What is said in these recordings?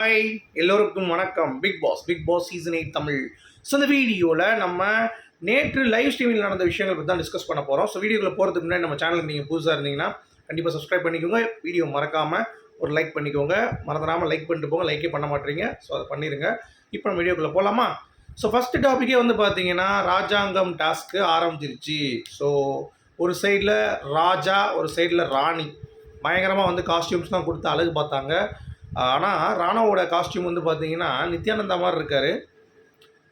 Hi எல்லோருக்கும் வணக்கம். Big boss big boss season eight Tamil. So இந்த வீடியோவில் நம்ம நேற்று லைவ் ஸ்ட்ரீமில் நடந்த விஷயங்கள் பற்றி தான் டிஸ்கஸ் பண்ண போகிறோம் ஸோ வீடியோக்குள்ள போகிறதுக்கு முன்னாடி நம்ம சேனலுக்கு நீங்கள் புதுசாக இருந்தீங்கன்னா கண்டிப்பாக சப்ஸ்கிரைப் பண்ணிக்கோங்க. வீடியோ மறக்காமல் ஒரு லைக் பண்ணிக்கோங்க. மறந்துடாமல் லைக் பண்ணிட்டு போங்க. லைக்கே பண்ண மாட்டீங்க. ஸோ அதை பண்ணிடுங்க இப்போ நம்ம வீடியோக்குள்ளே போகலாமா ஸோ ஃபஸ்ட்டு டாப்பிக்கே வந்து பார்த்தீங்கன்னா ராஜாங்கம் டாஸ்க்கு ஆரம்பிச்சிருச்சு. ஸோ ஒரு சைடில் ராஜா ஒரு சைடில் ராணி. பயங்கரமாக வந்து காஸ்டியூம்ஸ்லாம் கொடுத்து அழகு பார்த்தாங்க. ஆனால் ராணாவோட காஸ்டியூம் வந்து பார்த்தீங்கன்னா நித்யானந்தா மாதிரி இருக்கார்.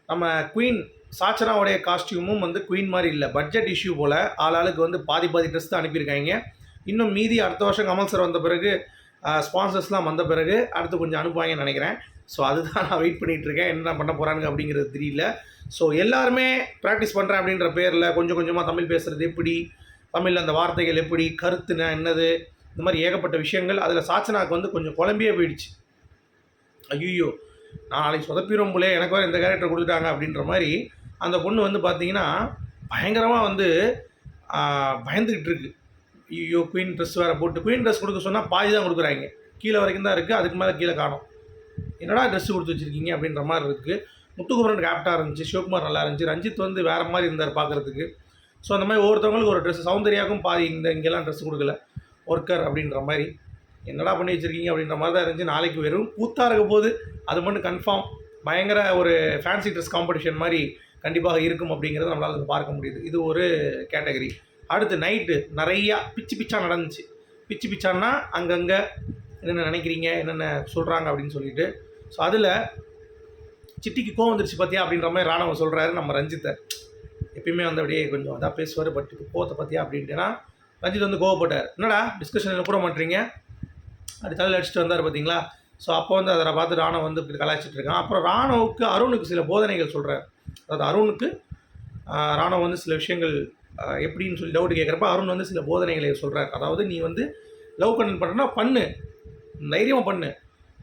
நம்ம குயின் சாச்சனாவுடைய காஸ்டியூமும் வந்து குயின் மாதிரி இல்லை. பட்ஜெட் இஷ்யூ போல் ஆளாளுக்கு வந்து பாதி பாதி ட்ரெஸ் தான் அனுப்பியிருக்காங்க. இன்னும் மீதி அடுத்த வருஷம் கமல் சார் வந்த பிறகு ஸ்பான்சர்ஸ்லாம் வந்த பிறகு அடுத்து கொஞ்சம் அனுப்புவாங்கன்னு நினைக்கிறேன். ஸோ அதுதான் நான் வெயிட் பண்ணிகிட்டு இருக்கேன் என்ன பண்ண போகிறாங்க அப்படிங்கிறது தெரியல. ஸோ எல்லாருமே ப்ராக்டிஸ் பண்ணுறேன் அப்படின்ற பேரில் கொஞ்சம் கொஞ்சமாக தமிழ் பேசுகிறது எப்படி? தமிழில் அந்த வார்த்தைகள் எப்படி? கருத்துனா என்னது? இந்த மாதிரி ஏகப்பட்ட விஷயங்கள் அதில் சாச்சனாக்கு வந்து கொஞ்சம் குழம்பியே போயிடுச்சு. ஐயோ நான் நாளைக்கு சொதப்பிடும் போலே எனக்கு வேறு இந்த கேரக்டர் கொடுத்துட்டாங்க அப்படின்ற மாதிரி அந்த பொண்ணு வந்து பார்த்தீங்கன்னா பயங்கரமாக வந்து பயந்துக்கிட்டு இருக்கு. ஐயோ குயின் ட்ரெஸ் வேறு போட்டு குயின் ட்ரெஸ் கொடுக்க சொன்னால் பாதி தான் கொடுக்குறாங்க. கீழே வரைக்கும் தான் இருக்குது அதுக்கு மேலே கீழே காணும். என்னடா ட்ரெஸ் கொடுத்து வச்சுருக்கீங்க அப்படின்ற மாதிரி இருக்குது முத்துக்குமரன் கேப்டாக இருந்துச்சு சிவகுமார் நல்லா இருந்துச்சு ரஞ்சித் வந்து வேறு மாதிரி இருந்தார் பார்க்குறதுக்கு ஸோ அந்த மாதிரி ஒவ்வொருத்தவங்களுக்கு ஒரு ட்ரெஸ் சௌந்தர்யாவுக்கும் பாதி இந்த இங்கெல்லாம் ட்ரெஸ் கொடுக்கல. ஒர்க்கர் அப்படின்ற மாதிரி. என்னடா பண்ணி வச்சுருக்கீங்க அப்படின்ற மாதிரி தான் இருந்துச்சு. நாளைக்கு வெறும் கூத்தாக இருக்க போது அது மட்டும் கன்ஃபார்ம் பயங்கர ஒரு ஃபேன்சி ட்ரெஸ் காம்படிஷன் மாதிரி கண்டிப்பாக இருக்கும் அப்படிங்கிறத நம்மளால் பார்க்க முடியுது. இது ஒரு கேட்டகரி அடுத்து நைட்டு நிறையா பிச்சு பிச்சா நடந்துச்சு. பிச்சு பிச்சான்னா அங்கங்கே என்னென்ன நினைக்கிறீங்க என்னென்ன சொல்கிறாங்க அப்படின்னு சொல்லிட்டு. ஸோ அதில் சிட்டிக்கு கோவம் வந்துருச்சு பார்த்தியா அப்படின்ற மாதிரி ராணுவம் சொல்கிறாரு நம்ம ரஞ்சித்தை. எப்பயுமே வந்து அப்படியே கொஞ்சம் அதான் பேசுவார் பட் இப்போ கோவத்தை பார்த்தியா அப்படின்ட்டுனா ரஞ்சித் வந்து கோவப்பட்டார். என்னடா டிஸ்கஷனில் கூட மாட்டீங்க அப்படி தலையில் அடிச்சுட்டு வந்தார் பார்த்தீங்களா ஸோ அப்போ வந்து அதை பார்த்து ராணவ் வந்து இப்படி கலாய்ச்சிட்டு இருக்கான். அப்புறம் ராணவுக்கு அருணுக்கு சில போதனைகள் சொல்கிறார் அதாவது அருணுக்கு ஆஹ், ராணவ் வந்து சில விஷயங்கள் எப்படின்னு சொல்லி டவுட் கேட்குறப்ப அருண் வந்து சில போதனைகளை சொல்கிறார் அதாவது நீ வந்து லவ் பண்ண பண்ணுறனா பண்ணு. தைரியமாக பண்ணு.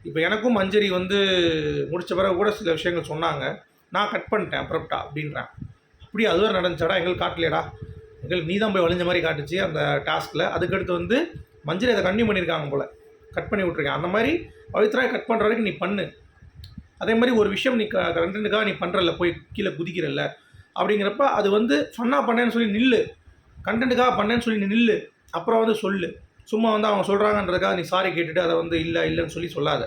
இப்போ எனக்கும் மஞ்சரி வந்து முடித்த பிறகு கூட சில விஷயங்கள் சொன்னாங்க. நான் கட் பண்ணிட்டேன் அப்ரப்டா அப்படின்றேன். அப்படியே அதுவே நடந்துச்சாடா? எங்களுக்கு காட்டலையடா? எங்களுக்கு நீ தான் போய் வளைஞ்ச மாதிரி காட்டுச்சு அந்த டாஸ்கில் அதுக்கடுத்து வந்து மஞ்சரி அதை கண்டினியூ பண்ணியிருக்காங்க போல். கட் பண்ணி விட்ருக்கேன் அந்த மாதிரி பவித்ரா கட் பண்ணுற வரைக்கும் நீ பண்ணு. அதே மாதிரி ஒரு விஷயம் நீ கண்டென்ட்டுக்காக நீ பண்ணுறல போய் கீழே குதிக்கிறல்ல. அப்படிங்கிறப்ப அது வந்து ஃபன்னாக பண்ணேன்னு சொல்லி நில்லு. கண்டென்ட்டுக்காக பண்ணேன்னு சொல்லி நீ நில்லு. அப்புறம் வந்து சொல்லு. சும்மா வந்து அவங்க சொல்கிறாங்கன்றதுக்காக நீ சாரி கேட்டுட்டு அதை வந்து இல்லை இல்லைன்னு சொல்லி சொல்லாத.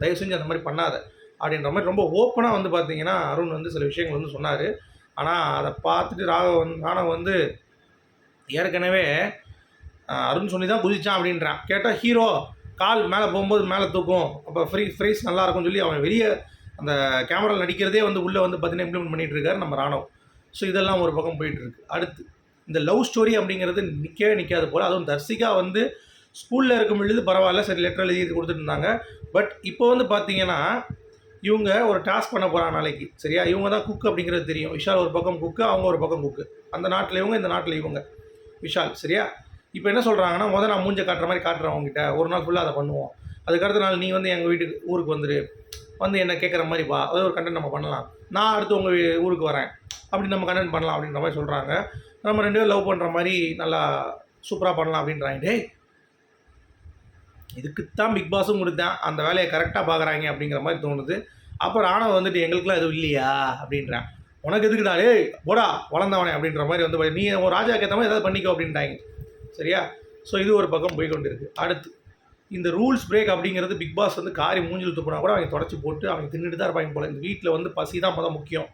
தயவு செஞ்சு அந்த மாதிரி பண்ணாத. அப்படின்ற மாதிரி ரொம்ப ஓப்பனாக வந்து பார்த்தீங்கன்னா அருண் வந்து சில விஷயங்கள் வந்து சொன்னார். ஆனால் அதை பார்த்துட்டு ராகவன் ராணவ் வந்து ஏற்கனவே அருண் சொல்லி தான் குதிச்சான் அப்படின்றான். கேட்டால் ஹீரோ கால் மேலே போகும்போது மேலே தூக்கும். அப்போ ஃப்ரீ ஃப்ரைஸ் நல்லா இருக்கும்னு சொல்லி அவன் வெளியே அந்த கேமராவில் நடிக்கிறதே வந்து உள்ளே வந்து பார்த்தீங்கன்னா இம்ப்ளிமெண்ட் பண்ணிகிட்டு இருக்காரு நம்ம ராணவ் ஸோ இதெல்லாம் ஒரு பக்கம் போயிட்டுருக்கு அடுத்து இந்த லவ் ஸ்டோரி அப்படிங்கிறது நிற்கவே நிற்காது போல். அதுவும் தர்சிகா வந்து ஸ்கூலில் இருக்கும் பொழுது பரவாயில்ல சரி லெட்டர் எழுதி கொடுத்துட்டு இருந்தாங்க. பட் இப்போ வந்து பார்த்தீங்கன்னா இவங்க ஒரு டாஸ்க் பண்ண போகிறாங்க நாளைக்கு. சரியா? இவங்க தான் குக் அப்படிங்கிறது தெரியும். விஷால் ஒரு பக்கம் குக்கு அவங்க ஒரு பக்கம் குக்கு அந்த நாட்டில் இவங்க இந்த நாட்டில் இவங்க. விஷால் சரியா? இப்போ என்ன சொல்கிறாங்கன்னா முதல் நான் மூஞ்ச காட்டுற மாதிரி காட்டுறேன் அவங்ககிட்ட ஒரு நாள் ஃபுல்லாக அதை பண்ணுவோம். அதுக்கடுத்த நாள் நீ வந்து எங்கள் வீட்டுக்கு ஊருக்கு வந்துரு. வந்து என்ன கேட்குற மாதிரி பா அது ஒரு கண்டென்ட் நம்ம பண்ணலாம். நான் அடுத்து உங்கள் ஊருக்கு வரேன். அப்படி நம்ம கண்டென்ட் பண்ணலாம் அப்படின்ற மாதிரி சொல்கிறாங்க நம்ம ரெண்டு பேரும் லவ் பண்ணுற மாதிரி நல்லா சூப்பராக பண்ணலாம் அப்படின்றாங்க. டேய் இதுக்குத்தான் பிக் பாஸும் கொடுத்தேன். அந்த வேலையை கரெக்டாக பார்க்குறாங்க அப்படிங்கிற மாதிரி தோணுது. அப்புறம் ஆனவ வந்துட்டு எங்களுக்குலாம் எதுவும் இல்லையா? அப்படின்றான். உனக்கு எதுக்குடா டேய் போடா வளர்ந்தவனே அப்படின்ற மாதிரி வந்து நீ ஒரு ராஜாக்கு ஏற்ற மாதிரி ஏதாவது பண்ணிக்கோ அப்படின்ட்டாங்க. சரியா? ஸோ இது ஒரு பக்கம் போய் இருக்குது அடுத்து இந்த ரூல்ஸ் பிரேக் அப்படிங்கிறது பிக் பாஸ் வந்து காரி மூஞ்சில் துப்புனா கூட அவங்க தொடச்சி போட்டு அவங்க தின்னுட்டு தான் இருப்பாங்க போல. இந்த வீட்டில் வந்து பசி தான் மொதல் முக்கியம்.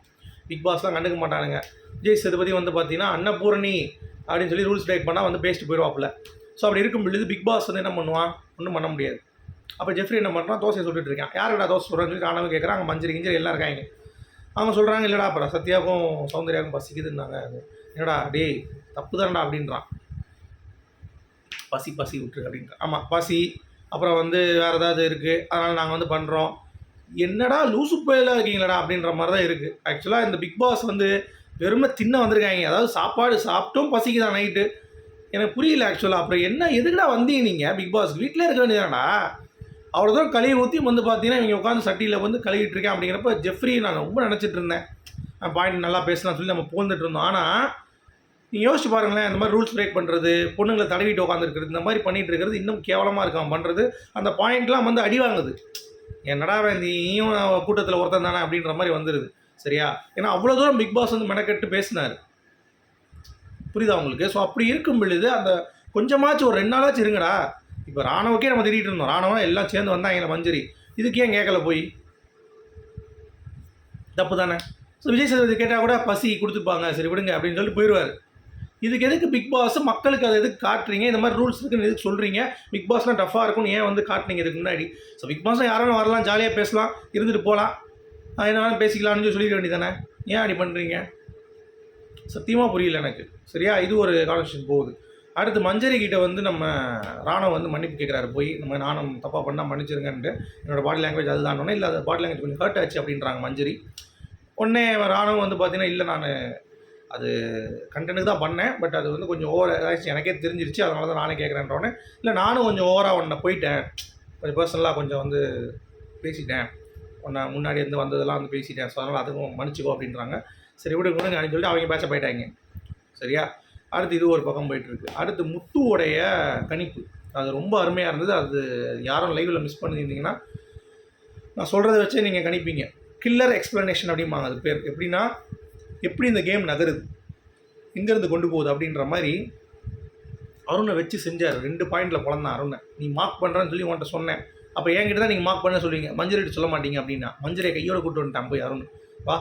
பிக் பாஸ்லாம் கண்டுக்க மாட்டானுங்க. விஜய் சேதுபதி வந்து பார்த்தீங்கன்னா அன்னபூரணி அப்படின்னு சொல்லி ரூல்ஸ் பிரேக் பண்ணால் வந்து பேசிட்டு போயிடுவாப்புல ஸோ அப்படி இருக்கும் பொழுது பிக் பாஸ் வந்து என்ன பண்ணுவான்? ஒன்றும் பண்ண முடியாது. அப்போ ஜெஃப்ரி என்ன பண்ணுறான் தோசையை சொல்லிட்டு இருக்கான். யாருக்கடா தோசை சொல்கிறான்னு சொல்லி காணாமல் அங்கே மஞ்சள் கிஞ்சல் எல்லாம் இருக்காங்க. அவங்க சொல்கிறாங்க இல்லைடா அப்புறம் சத்யாவுக்கும் சௌந்தர்யாவுக்கும் பசிக்குதுன்னாங்க. என்னடா டேய் தப்பு தான்டா அப்படின்றான். பசி பசி விட்டுரு அப்படின்றான். ஆமாம் பசி அப்புறம் வந்து வேறு ஏதாவது இருக்குது அதனால் நாங்கள் வந்து பண்ணுறோம் என்னடா லூசு போயிலாக இருக்கீங்களடா அப்படின்ற மாதிரி தான் இருக்குது ஆக்சுவலாக இந்த பிக் பாஸ் வந்து வெறுமை தின்ன வந்திருக்காங்க. அதாவது சாப்பாடு சாப்பிட்டும் பசிக்குதான் நைட்டு எனக்கு புரியல ஆக்சுவலாக அப்புறம் என்ன எதுக்குடா வந்தீங்க நீங்கள் பிக் பாஸ் வீட்டில் இருக்க வேண்டியதானடா அவ்வளோ தூரம் கழுவி ஊற்றி வந்து பார்த்தீங்கன்னா இவங்க உட்காந்து சட்டியில் வந்து கழுவிட்டு இருக்கேன் அப்படிங்கிறப்ப ஜெஃப்ரி நான் ரொம்ப நினச்சிட்டு இருந்தேன் பாயிண்ட் நல்லா பேசலாம் சொல்லி நம்ம போந்துட்டு இருந்தோம். ஆனால் நீங்கள் யோசிச்சு பாருங்களேன் இந்த மாதிரி ரூல்ஸ் பிரேக் பண்ணுறது பொண்ணுங்களை தடவிட்டு உட்காந்துருக்கிறது இந்த மாதிரி பண்ணிகிட்டு இருக்கிறது இன்னும் கேவலமாக இருக்கான் பண்ணுறது அந்த பாயிண்ட்லாம் வந்து அடி வாங்குது. என்னடா நீயும் கூட்டத்தில் ஒருத்தன் தானே அப்படின்ற மாதிரி வந்துடுது சரியா? ஏன்னா அவ்வளோ தூரம் பிக் பாஸ் வந்து மெனக்கெட்டு பேசினார். புரியுதா உங்களுக்கு? ஸோ அப்படி இருக்கும் பொழுது அந்த கொஞ்சமாச்சும் ஒரு ரெண்டு நாளாச்சும் இருங்கடா. இப்போ ராணுவக்கே நம்ம திட்டிகிட்டு இருந்தோம். ராணுவம் எல்லாம் சேர்ந்து வந்தாங்க மஞ்சரி. இதுக்கு ஏன் கேட்கல போய்? தப்பு தானே ஸோ விஜய் சேதுபதி கேட்டால் கூட பசி கொடுத்துப்பாங்க. சரி விடுங்க அப்படின்னு சொல்லிட்டு போயிடுவார் இதுக்கு எதுக்கு பிக் பாஸ் மக்களுக்கு அதை எதுக்கு காட்டுறீங்க? இந்த மாதிரி ரூல்ஸ் இருக்குன்னு எதுக்கு சொல்கிறீங்க பிக் பாஸ்லாம் டஃப்பாக இருக்கும்னு ஏன் வந்து காட்டுனீங்க இதுக்கு முன்னாடி? ஸோ பிக் பாஸ்லாம் யாரும் வரலாம் ஜாலியாக பேசலாம் இருந்துட்டு போகலாம் ஆஹ் என்ன வேணாலும் பேசிக்கலாம்னு சொல்லி சொல்லிட வேண்டியதானே ஏன் அப்படி பண்ணுறீங்க சத்தியமாக புரியல எனக்கு. சரியா? இது ஒரு கான்வர்சேஷன் போகுது. அடுத்து மஞ்சரி கிட்ட வந்து நம்ம ராணவ் வந்து மன்னிப்பு கேட்குறாரு போய் நம்ம நானும் தப்பாக பண்ணால் மன்னிச்சிருங்கன்ட்டு என்னோட பாடி லாங்குவேஜ் அதுதான் இல்லை அது பாடி லாங்குவேஜ் கொஞ்சம் ஹர்ட் ஆச்சு அப்படின்றாங்க மஞ்சரி. உடனே ராணுவம் வந்து பார்த்தீங்கன்னா இல்லை நான் அது கண்டனுக்கு தான் பண்ணேன் பட் அது வந்து கொஞ்சம் ஓவர் ஆகிடுச்சு எனக்கே தெரிஞ்சிருச்சு அதனால தான் நானே கேட்குறேன்றோடனே இல்லை நானும் கொஞ்சம் ஓவராக உன்னை போயிட்டேன். கொஞ்சம் பர்சனலாக கொஞ்சம் வந்து பேசிட்டேன். உன்னை முன்னாடி இருந்து வந்ததெல்லாம் வந்து பேசிட்டேன். ஸோ அதனால் அதுவும் மன்னிச்சிக்கோ அப்படின்றாங்க. சரி விடுங்க அப்படின்னு சொல்லிட்டு அவங்க பேச்சை போயிட்டாங்க. சரியா? அடுத்து இது ஒரு பக்கம் போயிட்டுருக்கு. அடுத்து முத்துவோடைய கணிப்பு. அது ரொம்ப அருமையாக இருந்தது. அது யாரும் லைவில் மிஸ் பண்ணியிருந்தீங்கன்னா நான் சொல்கிறத வச்சே நீங்கள் கணிப்பீங்க. கில்லர் எக்ஸ்ப்ளனேஷன் அப்படிம்பாங்க அது பேர். எப்படின்னா எப்படி இந்த கேம் நகருது? எங்கேருந்து கொண்டு போகுது அப்படின்ற மாதிரி அருணை வச்சு செஞ்சார். ரெண்டு பாயிண்டில் பிறந்தான் அருணை. நீ மார்க் பண்ணுறேன்னு சொல்லி உன்கிட்ட சொன்னேன். அப்போ என்கிட்ட தான் நீங்கள் மார்க் பண்ண சொல்லுவீங்க. மஞ்சள் சொல்ல மாட்டீங்க அப்படின்னா மஞ்சளை கையோட கூட்டு வந்துட்டான் போய் அருண். வா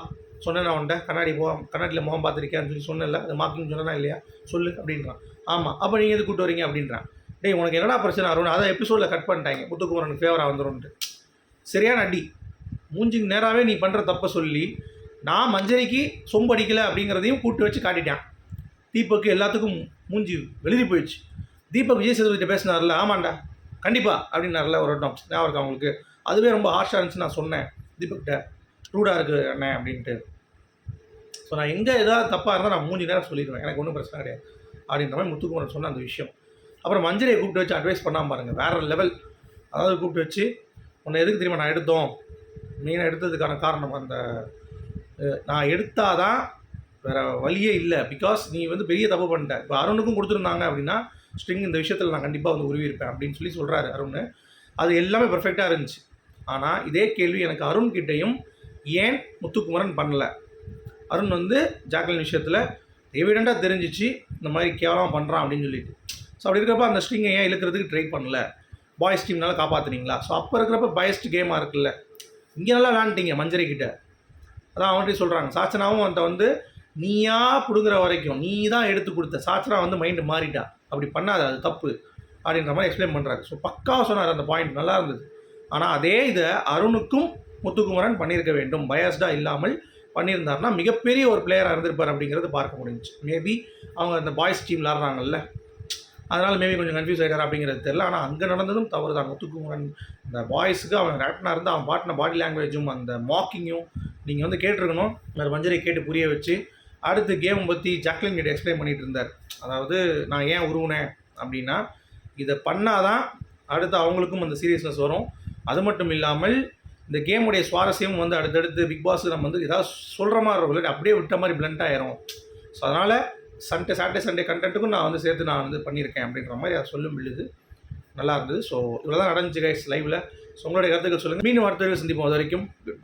சொன்னேன் நான் உன்ட்ட கண்ணாடி போ கண்ணாடியில் முகம் பார்த்துருக்கேன்னு சொல்லி சொன்னேன்ல அது மார்க்கிங் சொன்னா இல்லையா? சொல்லு அப்படின்றான். ஆமாம் அப்போ நீங்கள் எது கூட்டு வரீங்க அப்படின்றான். டேய் உனக்கு என்னடா பிரச்சனை அருண்? அதை எபிசோடில் கட் பண்ணிட்டாங்க. முத்துக்குமரனுக்கு ஃபேவராக வந்துரும்ன்ட்டு சரியான அடி. மூஞ்சிக்கு நேராகவே நீ பண்ணுற தப்பை சொல்லி நான் மஞ்சரிக்கு சொம்பு அடிக்கலை அப்படிங்கிறதையும் கூட்டு வச்சு காட்டிட்டான். தீபக்கு எல்லாத்துக்கும் மூஞ்சி வெளிரி போயிடுச்சு. தீபக் விஜய் சேதுபதி பேசினார்ல ஆமாண்டா கண்டிப்பாக அப்படின்னார்ல ஒரு வட்டம் ஞாபகம் இருக்கா அவங்களுக்கு அதுவே ரொம்ப ஹார்ஷாக இருந்துச்சு நான் சொன்னேன். தீபக்கிட்ட ரூடாக இருக்குது அண்ணே அப்படின்ட்டு. ஸோ நான் எங்கே ஏதாவது தப்பாக இருந்தால் நான் மூணு நேரம் சொல்லிடுவேன். எனக்கு ஒன்றும் பிரச்சனை கிடையாது. அப்படின்ற மாதிரி முத்துக்குமரன் சொன்ன அந்த விஷயம். அப்புறம் மஞ்சரியை கூப்பிட்டு வச்சு அட்வைஸ் பண்ணாமல் பாருங்கள் வேறு லெவல் அதாவது கூப்பிட்டு வச்சு உன்னை எதுக்கு தெரியுமா நான் எடுத்தோம்? மெயினாக எடுத்ததுக்கான காரணம் அந்த நான் எடுத்தால் தான் வேறு வழியே இல்லை. பிகாஸ் நீ வந்து பெரிய தப்பு பண்ணிட்ட. இப்போ அருணுக்கும் கொடுத்துருந்தாங்க அப்படின்னா ஸ்ட்ரிங் இந்த விஷயத்தில் நான் கண்டிப்பாக வந்து உருவியிருப்பேன். அப்படின்னு சொல்லி சொல்கிறாரு அருண். அது எல்லாமே பர்ஃபெக்டாக இருந்துச்சு. ஆனால் இதே கேள்வி எனக்கு அருண்கிட்டையும் ஏன் முத்துக்குமரன் பண்ணலை? அருண் வந்து ஜாக்லின் விஷயத்தில் எவிடெண்ட்டாக தெரிஞ்சிச்சு இந்த மாதிரி கேவலம் பண்ணுறான் அப்படின்னு சொல்லிட்டு. ஸோ அப்படி இருக்கிறப்ப அந்த ஸ்ட்ரிங்கை ஏன் இழுக்கிறதுக்கு ட்ரை பண்ணல? பாய்ஸ் டீம்னால காப்பாற்றுனீங்களா ஸோ அப்போ இருக்கிறப்ப பயஸ்ட் கேமாக இருக்குல்ல. இங்கே நல்லா விளாண்டுட்டீங்க மஞ்சரி கிட்ட. அதான் அவன்கிட்ட சொல்கிறாங்க சாச்சனாவும் அவன்கிட்ட வந்து நீயா பிடுங்குற வரைக்கும் நீ தான் எடுத்து கொடுத்த. சாச்சனா வந்து மைண்டு மாறிட்டா. அப்படி பண்ணாத அது தப்பு. அப்படின்ற மாதிரி எக்ஸ்பிளைன் பண்ணுறாரு ஸோ பக்காவாக சொன்னார் அந்த பாயிண்ட் நல்லா இருந்தது. ஆனால் அதே இதை அருணுக்கும் முத்துக்குமரன் பண்ணியிருக்க வேண்டும். பயஸ்டாக இல்லாமல் பண்ணியிருந்தாருன்னா மிகப்பெரிய ஒரு பிளேயராக இருந்திருப்பார் அப்படிங்கிறது பார்க்க முடிஞ்சுச்சு. மேபி அவங்க அந்த பாய்ஸ் டீம் விளாட்றாங்கல்ல அதனால் மேபி கொஞ்சம் கன்ஃபியூஸ் ஆகிட்டார் அப்படிங்கிறது தெரியல. ஆனால் அங்கே நடந்ததும் தவறு தான் முத்துக்குமரன் இந்த பாய்ஸுக்கு அவன் கேப்டனாக இருந்து அவன் பாட்டின பாடி லாங்குவேஜும் அந்த மாக்கிங்கும் நீங்கள் வந்து கேட்டிருக்கணும். வேறு மஞ்சரை கேட்டு புரிய வச்சு அடுத்து கேம் பற்றி ஜாக்லின் கிட்ட எக்ஸ்பிளைன் பண்ணிகிட்டு இருந்தார். அதாவது நான் ஏன் உருவினேன் அப்படின்னா இதை பண்ணாதான் அடுத்து அவங்களுக்கும் அந்த சீரியஸ்னஸ் வரும். அது மட்டும் இல்லாமல் இந்த கேமுடைய சுவாரஸ்யம் வந்து அடுத்தடுத்து பிக் பாஸ் நம்ம வந்து ஏதாவது சொல்கிற மாதிரி இருக்கும். அப்படியே விட்ட மாதிரி பிளண்ட் ஆயிரும். ஸோ அதனால் சண்டே சாட்டர்டே சண்டே கண்டென்ட்டுக்கும் நான் வந்து சேர்த்து நான் வந்து பண்ணியிருக்கேன் அப்படின்ற மாதிரி அதை சொல்லும் பொழுது நல்லா இருந்தது. ஸோ இவ்வளோ தான் நடந்துச்சு கைஸ் லைவில் ஸோ உங்களுடைய கருத்துக்கள் சொல்லுங்கள் மீண்டும் அடுத்த சந்திப்போம். அது வரைக்கும் குட் பை